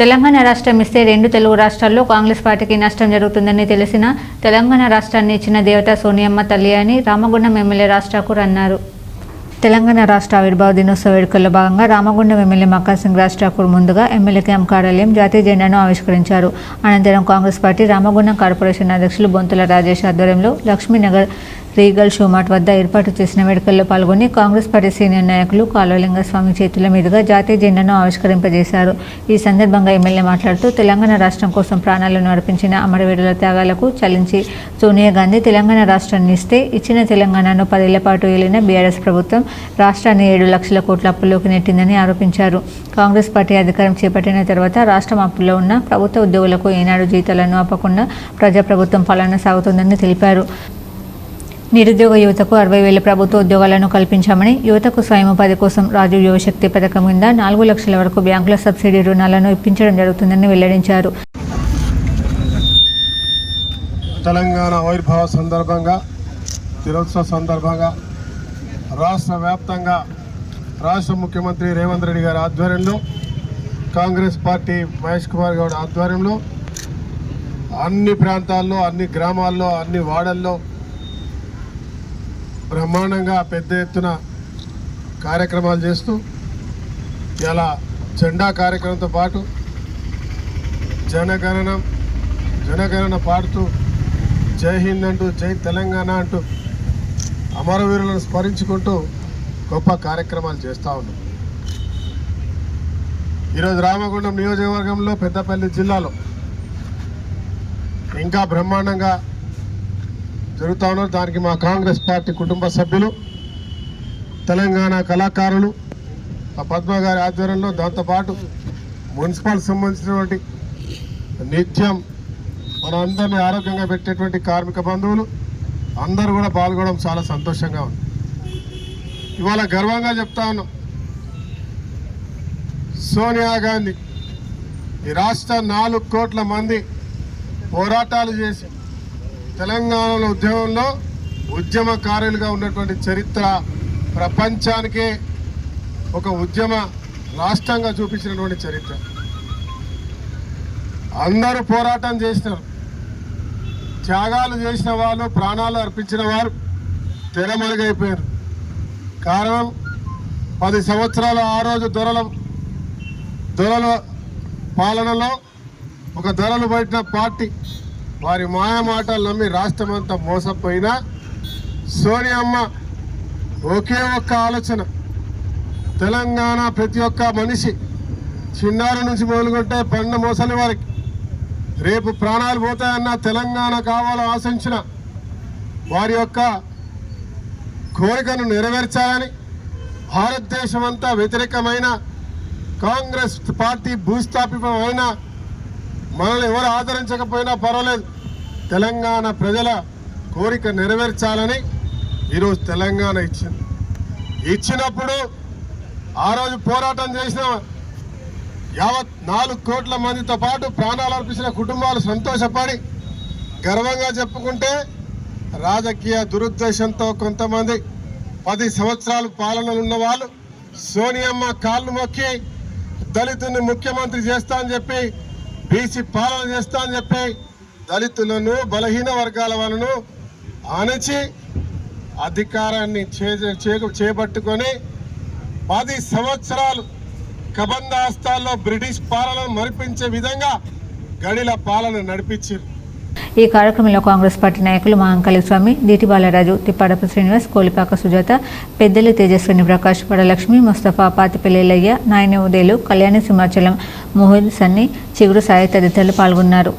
తెలంగాణ రాష్ట్రం ఇస్తే రెండు తెలుగు రాష్ట్రాల్లో కాంగ్రెస్ పార్టీకి నష్టం జరుగుతుందని తెలిసిన తెలంగాణ రాష్ట్రాన్ని ఇచ్చిన దేవత సోనియమ్మ తల్లి అని రామగుండం ఎమ్మెల్యే రాజ్ ఠాకూర్ అన్నారు. తెలంగాణ రాష్ట్ర ఆవిర్భావ దినోత్సవ వేడుకల్లో భాగంగా రామగుండం ఎమ్మెల్యే మక్కా సింగ్ రాజ్ ఠాకూర్ ముందుగా ఎమ్మెల్యే క్యాంప్ కార్యాలయం జాతీయ జెండాను ఆవిష్కరించారు. అనంతరం కాంగ్రెస్ పార్టీ రామగుండం కార్పొరేషన్ అధ్యక్షులు బొంతుల రాజేష్ ఆధ్వర్యంలో లక్ష్మీనగర్ రీగల్ షోమార్ట్ వద్ద ఏర్పాటు చేసిన వేడుకల్లో పాల్గొని కాంగ్రెస్ పార్టీ సీనియర్ నాయకులు కాలువలింగస్వామి చేతుల మీదుగా జాతీయ జెండాను ఆవిష్కరింపజేశారు. ఈ సందర్భంగా ఎమ్మెల్యే మాట్లాడుతూ తెలంగాణ రాష్ట్రం కోసం ప్రాణాలను అర్పించిన అమరవీరుల త్యాగాలకు చలించి సోనియా గాంధీ తెలంగాణ రాష్ట్రాన్ని ఇస్తే ఇచ్చిన తెలంగాణను పదేళ్ళ పాటు ఏలిన బీఆర్ఎస్ ప్రభుత్వం రాష్ట్రాన్ని ఏడు లక్షల కోట్ల అప్పుల్లోకి నెట్టిందని ఆరోపించారు. కాంగ్రెస్ పార్టీ అధికారం చేపట్టిన తర్వాత రాష్ట్రం అప్పుల్లో ఉన్న ప్రభుత్వ ఉద్యోగులకు ఏనాడు జీతాలను ఆపకుండా ప్రజాప్రభుత్వం పాలన సాగుతుందని తెలిపారు. నిరుద్యోగ యువతకు అరవై వేల ప్రభుత్వ ఉద్యోగాలను కల్పించామని యువతకు స్వయం ఉపాధి కోసం రాజు యువశక్తి పథకం కింద నాలుగు లక్షల వరకు బ్యాంకుల సబ్సిడీ రుణాలను ఇప్పించడం జరుగుతుందని వెల్లడించారు. తెలంగాణ ఆవిర్భావ సందర్భంగా దినోత్సవ సందర్భంగా రాష్ట్ర వ్యాప్తంగా రాష్ట్ర ముఖ్యమంత్రి రేవంత్ రెడ్డి గారి ఆధ్వర్యంలో కాంగ్రెస్ పార్టీ మహేష్ కుమార్ గౌడ్ ఆధ్వర్యంలో అన్ని ప్రాంతాల్లో అన్ని గ్రామాల్లో అన్ని వాడల్లో బ్రహ్మాండంగా పెద్ద ఎత్తున కార్యక్రమాలు చేస్తూ ఇలా జెండా కార్యక్రమంతో పాటు జనగణనం జనగణన పాడుతూ జై హింద్ అంటూ జై తెలంగాణ అంటూ అమరవీరులను స్మరించుకుంటూ గొప్ప కార్యక్రమాలు చేస్తూ ఉన్నాం. ఈరోజు రామగుండం నియోజకవర్గంలో పెద్దపల్లి జిల్లాలో ఇంకా బ్రహ్మాండంగా జరుగుతూ ఉన్నారు దానికి మా కాంగ్రెస్ పార్టీ కుటుంబ సభ్యులు తెలంగాణ కళాకారులు ఆ పద్మ గారి ఆధ్వర్యంలో దాంతోపాటు మున్సిపల్ సంబంధించినటువంటి నిత్యం మన అందరినీ ఆరోగ్యంగా పెట్టేటువంటి కార్మిక బంధువులు అందరూ కూడా పాల్గొనడం చాలా సంతోషంగా ఉంది. ఇవాళ గర్వంగా చెప్తా ఉన్నాం. సోనియా గాంధీ ఈ రాష్ట్ర నాలుగు కోట్ల మంది పోరాటాలు చేసి తెలంగాణలో ఉద్యమంలో ఉద్యమకారులుగా ఉన్నటువంటి చరిత్ర ప్రపంచానికే ఒక ఉద్యమ రాష్ట్రంగా చూపించినటువంటి చరిత్ర. అందరూ పోరాటం చేసినారు. త్యాగాలు చేసిన వాళ్ళు ప్రాణాలు అర్పించిన వారు తెరమరుగైపోయారు. కారణం పది సంవత్సరాలు ఆ రోజు దొరల దొరల పాలనలో ఒక దొరలు బయటిన పార్టీ వారి మాయమాటలు నమ్మి రాష్ట్రం అంతా మోసపోయినా సోనియమ్మ ఒకే ఒక్క ఆలోచన. తెలంగాణ ప్రతి ఒక్క మనిషి చిన్నారి నుంచి మొదలుకుంటే పండ మోసలి వారికి. రేపు ప్రాణాలు పోతాయన్న తెలంగాణ కావాలని ఆశించిన వారి యొక్క కోరికను నెరవేర్చాలని భారతదేశం అంతా వ్యతిరేకమైన కాంగ్రెస్ పార్టీ భూస్థాపితమైన మనల్ని ఎవరు ఆదరించకపోయినా పర్వాలేదు. తెలంగాణ ప్రజల కోరిక నెరవేర్చాలని ఈరోజు తెలంగాణ ఇచ్చింది. ఇచ్చినప్పుడు ఆ రోజు పోరాటం చేసిన యావత్ నాలుగు కోట్ల మందితో పాటు ప్రాణాలు అర్పించిన కుటుంబాలు సంతోషపడి గర్వంగా చెప్పుకుంటే రాజకీయ దురుద్దేశంతో కొంతమంది పది సంవత్సరాలు పాలనలు ఉన్న వాళ్ళు సోనియమ్మ కాళ్ళు మొక్కి దళితుని ముఖ్యమంత్రి చేస్తా అని చెప్పి బీసీ పాలన చేస్తా అని చెప్పి దళితులను బలహీన వర్గాల వాళ్ళను అణచి అధికారాన్ని చే- చే- చేపట్టుకొని పది సంవత్సరాలు కబందాస్తాల్లో బ్రిటిష్ పాలనను మరిపించే విధంగా గడిల పాలన నడిపించారు ఈ కార్యక్రమంలో కాంగ్రెస్ పార్టీ నాయకులు మహంకాళి స్వామి దీటి బాలరాజు తిప్పాడపు శ్రీనివాస్ కోలిపాక సుజాత పెద్దలు తేజస్విని ప్రకాష్ వడలక్ష్మి ముస్తఫా పాతిపెల్లిలయ్య నాయన ఉదయలు కళ్యాణి సింహాచలం మోహిద్ సన్ని చిగురు సాయి తదితరులు పాల్గొన్నారు.